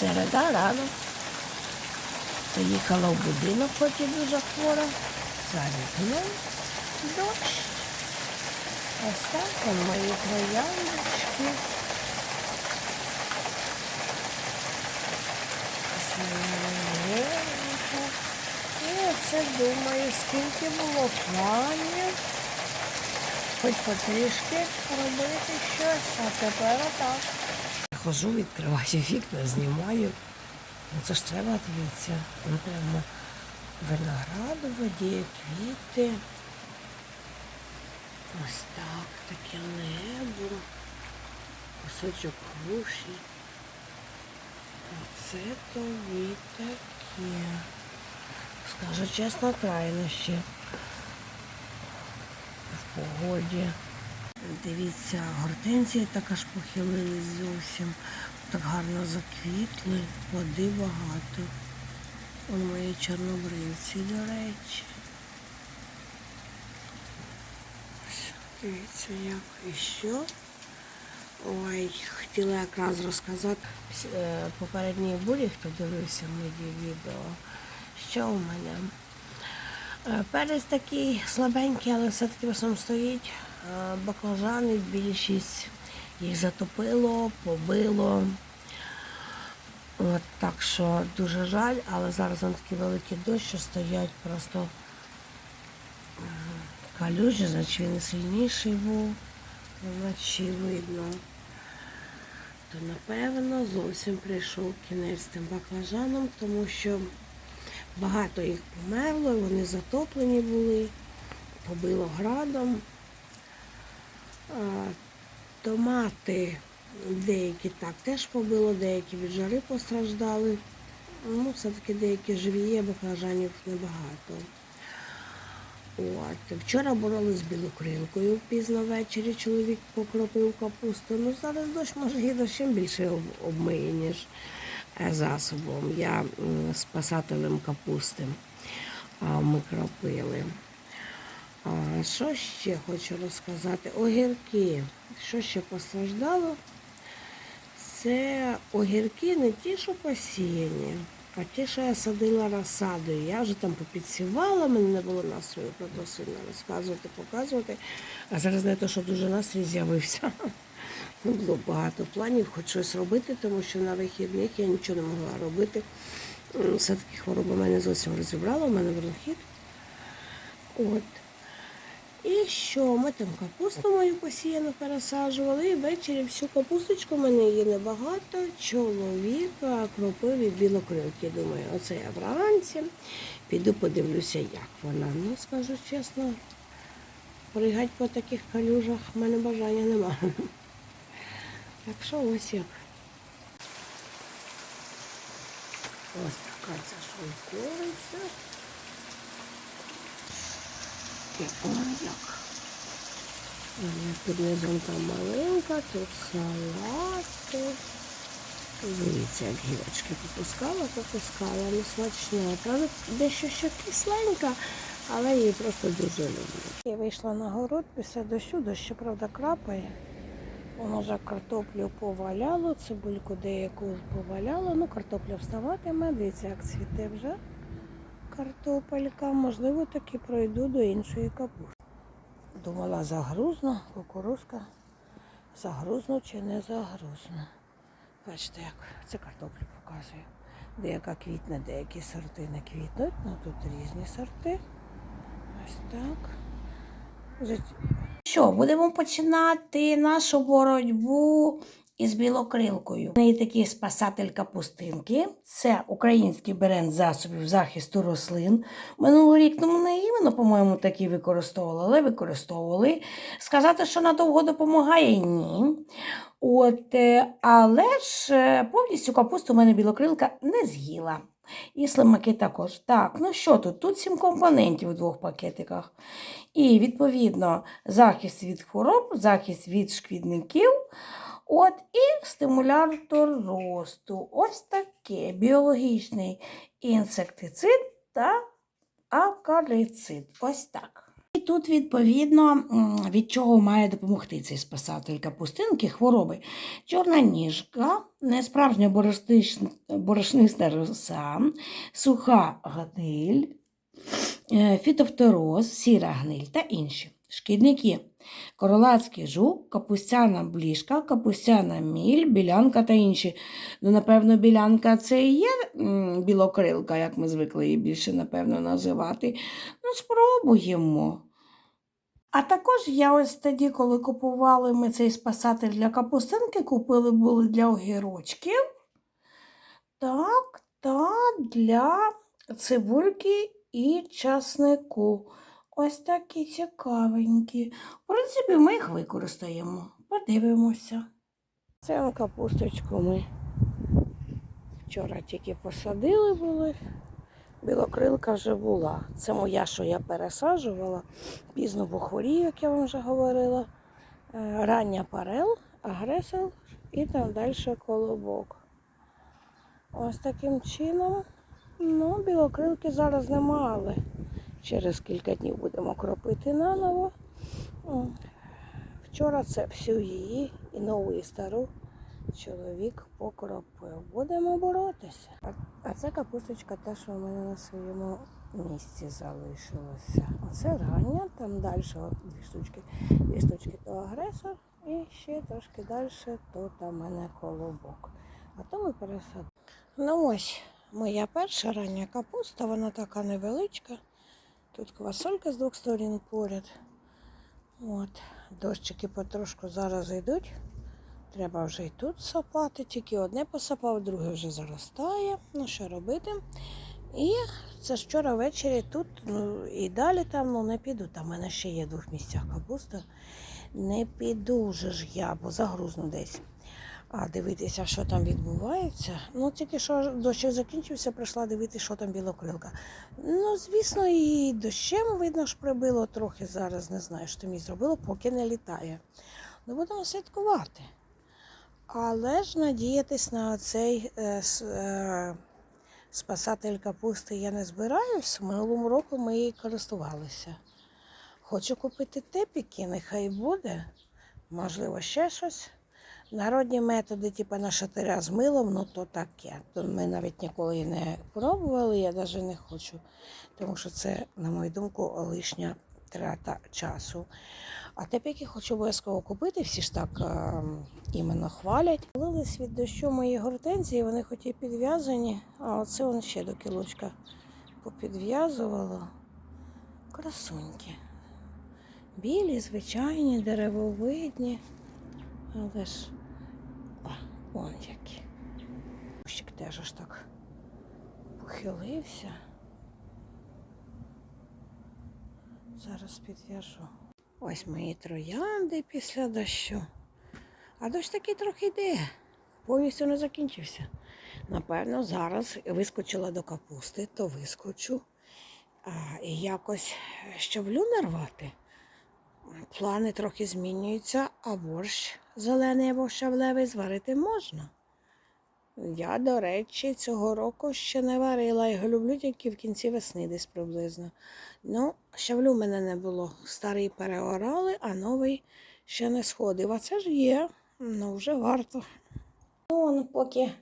Середа рано. Заїхала в будинок, хоч і дуже хвора. За вікном дощ. Ось так мої трояндочки. І оце думаю, скільки було планів. Хоч потрішки робити щось, а тепер отак. Хожу, відкриваю вікна, знімаю. Ну це ж треба дивитися. Ну, прямо винограду, воді, квіти. Ось так, таке небо. Кусочок груші. Оце тобі таке. Скажу чесно, крайнощі в погоді. Дивіться, гортензії так аж похилились зовсім. Так гарно заквітли, води багато. Вон мої чорнобривці, до речі. Дивіться, як і що. Ой, хотіла якраз розказати е, попередній бурі, хто дивився мої відео, що у мене. Е, Перець такий слабенький, але все-таки основному стоїть. Баклажани більшість їх затопило, побило. От, так що дуже жаль, але зараз на такий великий дощ, що стоять просто калюжі, значить він сильніший був, вночі видно. То напевно зовсім прийшов кінець тим баклажанам, тому що багато їх померло, вони затоплені були, побило градом. Томати деякі так теж побило, деякі від жари постраждали. Ну, все-таки деякі живі є, баклажанів небагато. От. Вчора боролись з білокрилкою пізно ввечері, чоловік покропив капусту. Ну зараз дощ може і дощем більше обмиє, ніж е, засобом. Я спасателем капусти ми кропили. Що ще хочу розказати? Огірки. Що ще постраждало? Це огірки не ті, що посіяні, а ті, що я садила розсадою. Я вже там попідсівала, мене не було настрою про то сильно розказувати, показувати. А зараз не те, що дуже настрій з'явився. Ну, Було багато планів, хоч щось робити, тому що на вихідних я нічого не могла робити. Все-таки хвороба мене зовсім розібрала, у мене бронхіт. От. І що? Ми там капусту мою посіяну пересаджували, і ввечері всю капусточку, в мене її небагато, чоловіка кропив від білокрилки. Думаю, оце я вранці піду подивлюся, як вона. Ну, скажу чесно, пригать по таких калюжах в мене бажання немає. Так що ось як. Ось така ця шовковиця. Ой, як. Під низом там маленька, тут салати. Дивіться, як гілочки попускала, попускала, ну смачно. Правда, дещо ще кисленька, але її просто дуже люблю. Я вийшла на город після дощу, дощ, правда, крапає. Воно вже картоплю поваляло, цибульку деяку поваляло, ну картопля вставатиме, дивіться, як цвіте вже картопелька. Можливо, таки пройду до іншої капусти. Думала, загрузну, кукурузка. Загрузну чи не загрузну. Бачите, як це картоплю показує. Деяка квітне, деякі сорти не квітнуть, ну тут різні сорти. Ось так. Що, будемо починати нашу боротьбу із білокрилкою. У неї такий спасатель капустинки. Це український бренд засобів захисту рослин. Минулий рік ну, не іменно, по-моєму, такі використовували, але використовували. Сказати, що надовго допомагає, ні. От, е, але ж е, повністю капусту у мене білокрилка не з'їла. І слимаки також. Так, ну що тут? Тут сім компонентів у двох пакетиках. І, відповідно, захист від хвороб, захист від шкідників. От, і стимулятор росту. Ось таке біологічний інсектицид та акарицид. Ось так. І тут, відповідно, від чого має допомогти цей спасатель капустинки хвороби. Чорна ніжка, несправжня борошниста роса, суха гниль, е, фітофтороз, сіра гниль та інші. Шкідники. Королацький жук, капустяна бліжка, капустяна міль, білянка та інші. Ну, напевно, білянка це і є білокрилка, як ми звикли її більше, напевно, називати. Ну, спробуємо. А також я ось тоді, коли купували ми цей спасатель для капустинки, купили були для огірочків. Так, та для цибульки і часнику. Ось такі цікавенькі. В принципі, ми їх використаємо. Подивимося. Це капусточку ми вчора тільки посадили були. Білокрилка вже була. Це моя, що я пересаджувала. Пізно похворію, як я вам вже говорила. Е, Рання парел, агресор і там далі колобок. Ось таким чином. Ну, білокрилки зараз нема, через кілька днів будемо кропити наново. Вчора це всю її і нову, і стару чоловік покропив. Будемо боротися. А, це капусточка те, що в мене на своєму місці залишилося. Оце рання, там далі дві штучки. Дві штучки то агресор, і ще трошки далі то там в мене колобок. А то ми пересадимо. Ну ось моя перша рання капуста, вона така невеличка. Тут квасолька з двох сторін поряд. От, дощики потрошку зараз йдуть. Треба вже і тут сапати, тільки одне посапав, друге вже заростає. Ну що робити? І це вчора ввечері тут, ну і далі там ну, не піду. Там в мене ще є двох місцях капуста. Не піду вже ж я, бо загрузну десь. А дивитися, що там відбувається. Ну, тільки що дощ закінчився, прийшла дивитися, що там білокрилка. Ну, звісно, і дощем видно ж прибило трохи зараз, не знаю, що мені зробило, поки не літає. Ну, будемо слідкувати. Але ж надіятись на цей е, е, спасатель капусти я не збираюсь. Минулому року ми її користувалися. Хочу купити тепіки, нехай буде. Можливо, ще щось. Народні методи, типу на шатиря з милом, ну то таке. Ми навіть ніколи не пробували, я навіть не хочу, тому що це, на мою думку, лишня трата часу. А тепіки хочу обов'язково купити, всі ж так е, іменно хвалять. Лились від дощу мої гортензії, вони хоч і підв'язані, а оце воно ще до кілочка попідв'язувало. Красуньки. Білі, звичайні, деревовидні. Але ж, вон які. Кущик теж аж так похилився. Зараз підв'яжу. Ось мої троянди після дощу. А дощ такий трохи йде. Повністю не закінчився. Напевно, зараз вискочила до капусти, то вискочу. І якось щавлю нарвати. Плани трохи змінюються, а борщ зелений або щавлевий зварити можна. Я, до речі, цього року ще не варила. Його люблю тільки в кінці весни десь приблизно. Ну, щавлю в мене не було. Старий переорали, а новий ще не сходив. А це ж є, ну вже варто. Ну, поки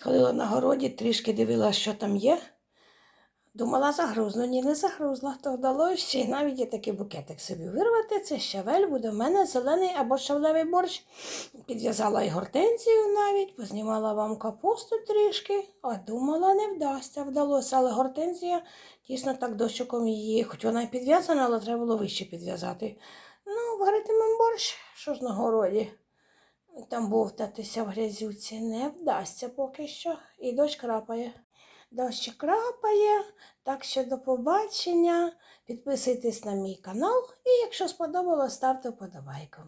ходила на городі, трішки дивилася, що там є. Думала, загрузну, ні, не загрузла, то вдалося ще й навіть і такий букетик собі вирвати. Це щавель буде в мене зелений або щавлевий борщ. Підв'язала і гортензію навіть, познімала вам капусту трішки, а думала, не вдасться, вдалося. Але гортензія тісно так дощиком її, хоч вона і підв'язана, але треба було вище підв'язати. Ну, варитимем борщ, що ж на городі. Там бовтатися в грязюці не вдасться поки що. І дощ крапає. Дощ крапає, так що до побачення. Підписуйтесь на мій канал і якщо сподобалось, ставте вподобайку.